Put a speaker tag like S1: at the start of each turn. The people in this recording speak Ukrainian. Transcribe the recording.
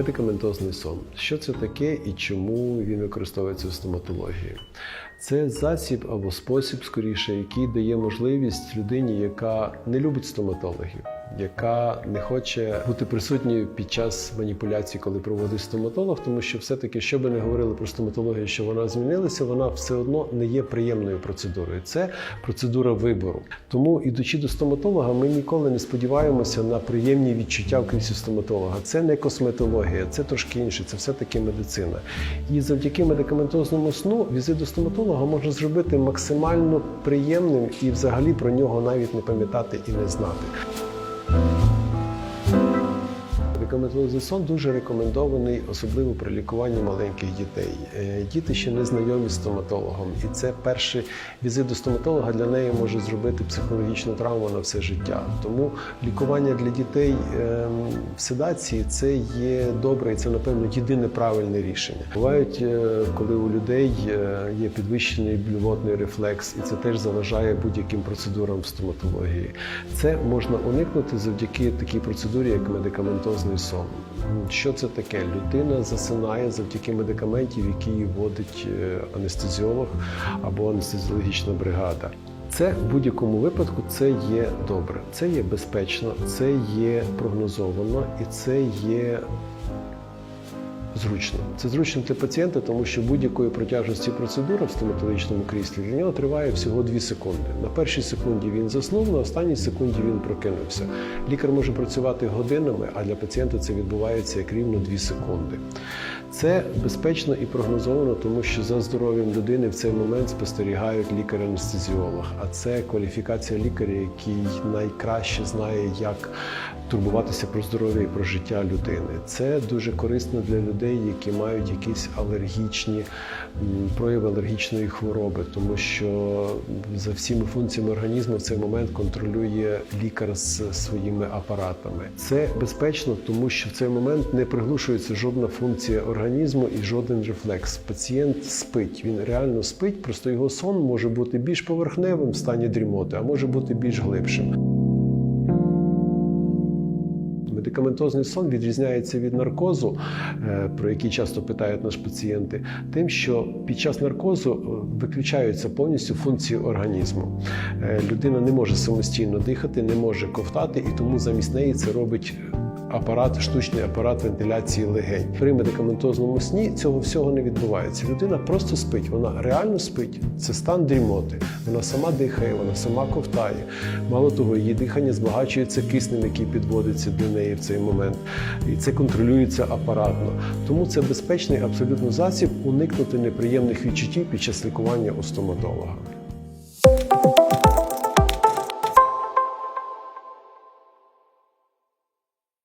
S1: Медикаментозний сон. Що це таке і чому він використовується в стоматології? Це засіб або спосіб, скоріше, який дає можливість людині, яка не любить стоматологів, яка не хоче бути присутньою під час маніпуляцій, коли проводить стоматолог, тому що все-таки, що би не говорили про стоматологію, що вона змінилася, вона все одно не є приємною процедурою. Це процедура вибору. Тому, ідучи до стоматолога, ми ніколи не сподіваємося на приємні відчуття в кріслі стоматолога. Це не косметологія, це трошки інше, це все-таки медицина. І завдяки медикаментозному сну візит до стоматолога можна зробити максимально приємним і взагалі про нього навіть не пам'ятати і не знати. Медикаментозний сон дуже рекомендований, особливо при лікуванні маленьких дітей. Е, Діти ще не знайомі з стоматологом, і це перший візит до стоматолога для неї може зробити психологічну травму на все життя. Тому лікування для дітей ем, в седації це є добре, і це напевно єдине правильне рішення. Бувають, е, коли у людей е, є підвищений блювотний рефлекс, і це теж заважає будь-яким процедурам в стоматології. Це можна уникнути завдяки такій процедурі, як медикаментозний сон. Що це таке? Людина засинає завдяки медикаментів, які її вводить е, анестезіолог або анестезіологічна бригада. Це в будь-якому випадку це є добре, це є безпечно, це є прогнозовано і це є зручно. Це зручно для пацієнта, тому що будь-якої протяжності процедури в стоматологічному кріслі для нього триває всього 2 секунди. На першій секунді він заснув, на останній секунді він прокинувся. Лікар може працювати годинами, а для пацієнта це відбувається як рівно 2 секунди. Це безпечно і прогнозовано, тому що за здоров'ям людини в цей момент спостерігають лікар-анестезіолог. А це кваліфікація лікаря, який найкраще знає, як турбуватися про здоров'я і про життя людини. Це дуже корисно для людей, які мають якісь алергічні прояви алергічної хвороби, тому що за всіми функціями організму в цей момент контролює лікар з своїми апаратами. Це безпечно, тому що в цей момент не приглушується жодна функція організму і жоден рефлекс. Пацієнт спить, він реально спить, просто його сон може бути більш поверхневим в стані дрімоти, а може бути більш глибшим. Медикаментозний сон відрізняється від наркозу, е, про який часто питають наші пацієнти, тим, що під час наркозу е, виключаються повністю функції організму. Е, Людина не може самостійно дихати, не може ковтати, і тому замість неї це робить. Апарат, штучний апарат вентиляції легень. При медикаментозному сні цього всього не відбувається. Людина просто спить, вона реально спить. Це стан дрімоти. Вона сама дихає, вона сама ковтає. Мало того, її дихання збагачується киснем, який підводиться до неї в цей момент. І це контролюється апаратно. Тому це безпечний абсолютно засіб уникнути неприємних відчуттів під час лікування у стоматолога.